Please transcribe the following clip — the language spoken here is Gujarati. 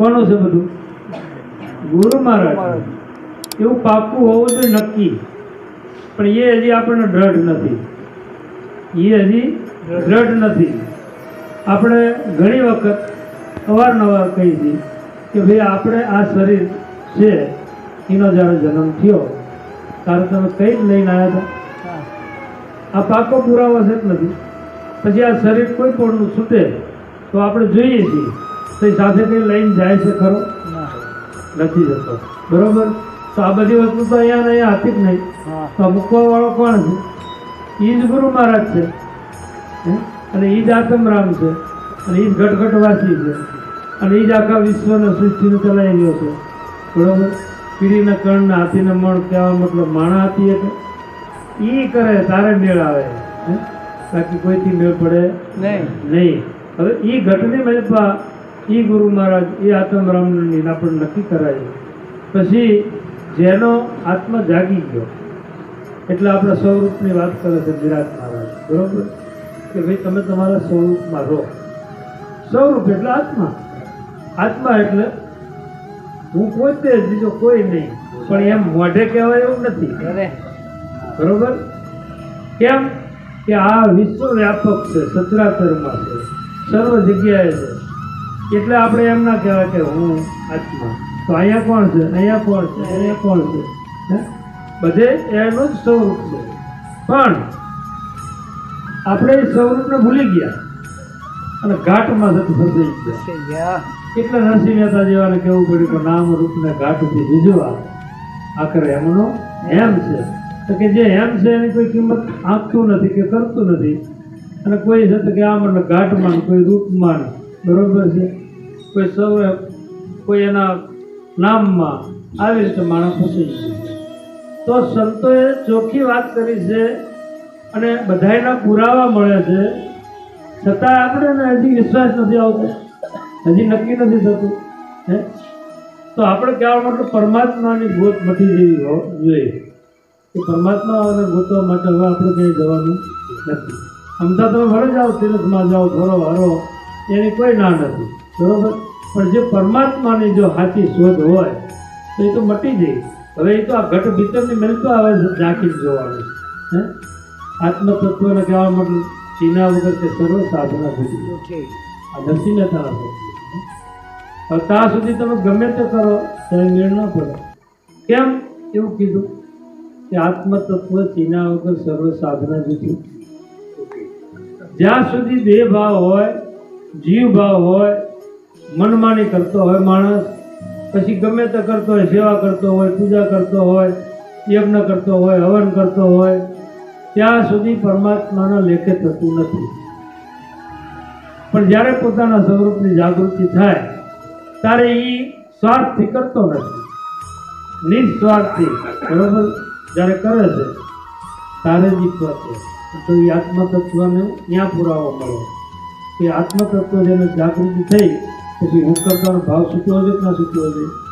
કોનું છે બધું? ગુરુ મહારાજ. એવું પાકું હોવું જોઈએ નક્કી. પણ એ હજી આપણને દ્રઢ નથી. એ હજી દ્રઢ નથી. આપણે ઘણી વખત અવારનવાર કહી છીએ કે ભાઈ આપણે આ શરીર છે એનો જ્યારે જન્મ થયો ત્યારે તમે કંઈ જ લઈને આવ્યા હતા? આ પાકો પુરાવો છે જ નથી. પછી આ શરીર કોઈ પણનું છૂટે તો આપણે જોઈએ છીએ. તો સાથે કંઈ લઈને જાય છે ખરો? નથી જતો. બરોબર? તો આ બધી વસ્તુ તો અહીંયા અહીંયા હતી જ નહીં. તો મૂકવા વાળો કોણ છે? એ જ ગુરુ મહારાજ છે? અને એ જ આત્મરામ છે. અને એ જ ઘટઘટવાસી છે. અને એ જ આખા વિશ્વનો સૃષ્ટિનો ચલાવી રહ્યો છે. બરોબર? કીડીના કણના હાથીને મણ કહેવા મતલબ માણા હાથી એટલે એ કરે તારે મેળ આવે? બાકી કોઈથી મેળ પડે? નહીં. નહીં. હવે એ ઘટની મહેપા ઈ ગુરુ મહારાજ એ આત્મરામની નિરાપણ નક્કી કરાય પછી જેનો આત્મા જાગી ગયો એટલે આપણે સ્વરૂપની વાત કરે છે વિરાટ મહારાજ. બરોબર? કે ભાઈ તમે તમારા સ્વરૂપમાં રહો. સ્વરૂપ એટલે આત્મા. આત્મા એટલે હું પોતે જ બીજો કોઈ નહીં પણ એમ મોઢે કહેવાય એવું નથી. બરોબર? કેમ? કે આ વિશ્વ વ્યાપક છે સચરાચરમાં છે. સર્વ જગ્યાએ છે. એટલે આપણે એમ ના કહેવાય કે હું આત્મા. તો અહીંયા કોણ છે? અહીંયા કોણ છે? અહીંયા કોણ છે? બધે એનું જ સ્વરૂપ છે. પણ આપણે એ સ્વરૂપને ભૂલી ગયા. અને ઘાટમાં જતું ફસાઈ ગયા. એટલે નરસિંહ મહેતા જેવાને કહેવું પડ્યું કે નામ રૂપને ઘાટથી બીજવા આખરે એમનો એમ છે. તો કે જે એમ છે એની કોઈ કિંમત આંકતું નથી કે કરતું નથી. અને કોઈ છે તો કે આમ ઘાટમાં કોઈ રૂપમાં બરોબર છે. કોઈ સૌ કોઈ એના નામમાં આવી રીતે માણસ ફસાઈ ગયો તો સંતોએ ચોખ્ખી વાત કરી છે અને બધાયના પુરાવા મળે છે. છતાં આપણે હજી વિશ્વાસ નથી આવતો. હજી નક્કી નથી થતું. હે? તો આપણે કહેવા માટે પરમાત્માની ગોત મટી જેવી જોઈએ. કે પરમાત્માને ગોતવા માટે હવે આપણે ક્યાંય જવાનું નથી. અમદાવાદ તમે મળી જાઓ, તિરથમાં જાઓ, ફરો, હરો. એની કોઈ ના નથી. બરોબર? પણ જે પરમાત્માની જો હાથી શોધ હોય તો એ તો મટી જાય. હવે એ તો આ ઘટ ભીતરની મિલતો આવે ઝાંકી જોવાનું હે? આત્મતત્વને કહેવા માટે ચીના વગર તે સર્વ સાધના ઠીક આ નરસિંહ. હવે ત્યાં સુધી તમે ગમે તે કરો ત્યારે મેળ ન પડે કેમ? એવું કીધું કે આત્મતત્વ ચીના વગર સર્વ સાધના જુદી જ્યાં સુધી દેહ ભાવ હોય જીવ ભાવ હોય, મનમાની કરતો હોય માણસ, પછી ગમે તે કરતો હોય, સેવા કરતો હોય, પૂજા કરતો હોય, યજ્ઞ કરતો હોય, હવન કરતો હોય, ત્યાં સુધી પરમાત્માના લેખે થતું નથી. પણ જ્યારે પોતાના સ્વરૂપની જાગૃતિ થાય, ત્યારે એ સ્વાર્થથી કરતો નથી. નિસ્વાર્થથી બરોબર? જ્યારે કરે છે, ત્યારે જ ઈ છે તો એ આત્મતત્વને ત્યાં પુરાવો મળે. કે આત્મતત્વ જેને જાગૃતિ થઈ, પછી હું કરતાનો ભાવ સૂચવો છે કે ના સૂચવો છે?